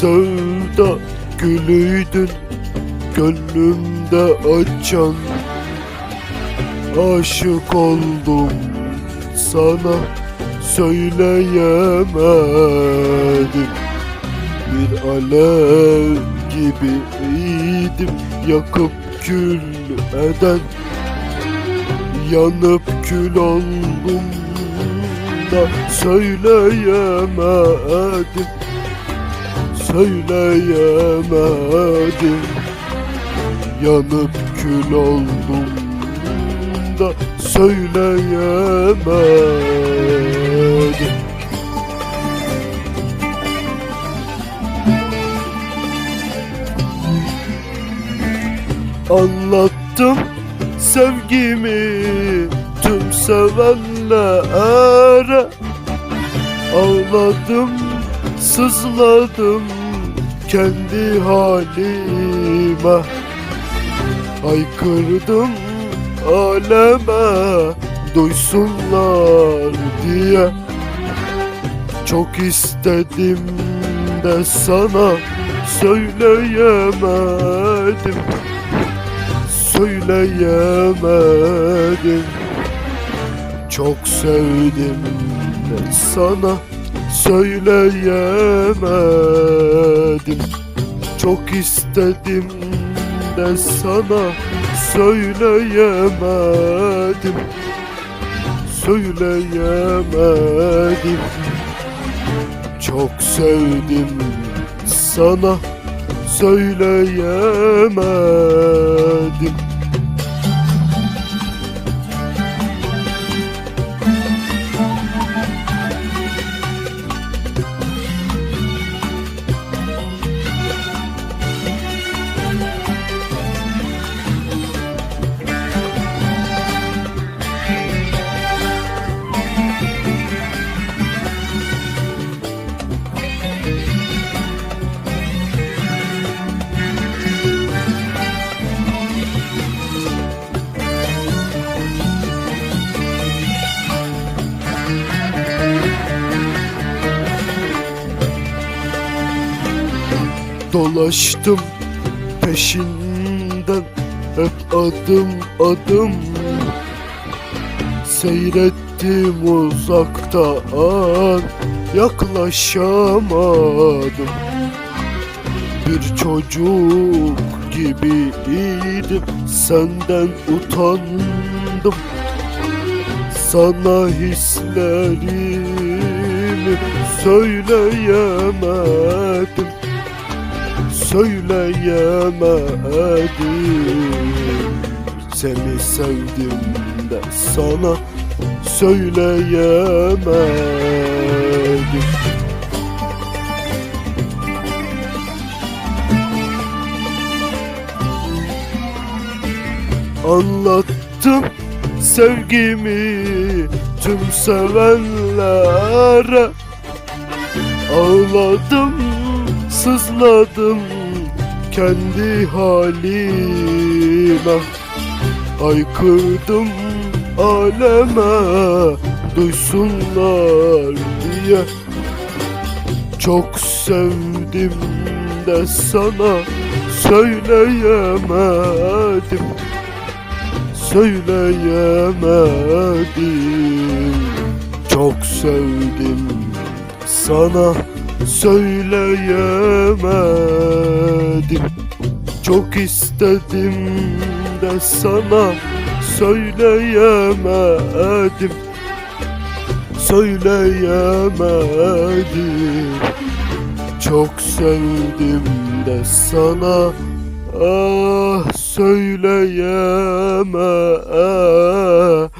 sevda gülüydün Gönlümde açan Aşık oldum sana söyleyemedim. Bir alev gibiydim yakıp kül eden Yanıp kül oldum da söyleyemedim Söyleyemedim. Yanıp kül oldum da söyleyemedim. Anlattım sevgimi tüm sevenlere. Ağladım, sızladım kendi halime. Haykırdım aleme duysunlar diye. Çok istedim de sana söyleyemedim. Söyleyemedim. Çok sevdim de sana söyleyemedim. Çok istedim de sana söyleyemedim. Söyleyemedim. Çok sevdim sana söyleyemedim Dolaştım peşinden hep adım adım. Seyrettim uzaktan yaklaşamadım. Bir çocuk gibiydim senden utandım. Sana hislerimi söyleyemedim söyleyemedim. Seni sevdim de sana söyleyemedim. Anlattım sevgimi tüm sevenlere. Ağladım, sızladım kendi halime. Haykırdım aleme duysunlar diye. Çok sevdim de sana söyleyemedim. Söyleyemedim. Çok sevdim sana söyleyemedim. Çok istedim de sana söyleyemedim. Söyleyemedim. Çok sevdim de sana Ah söyleyemedim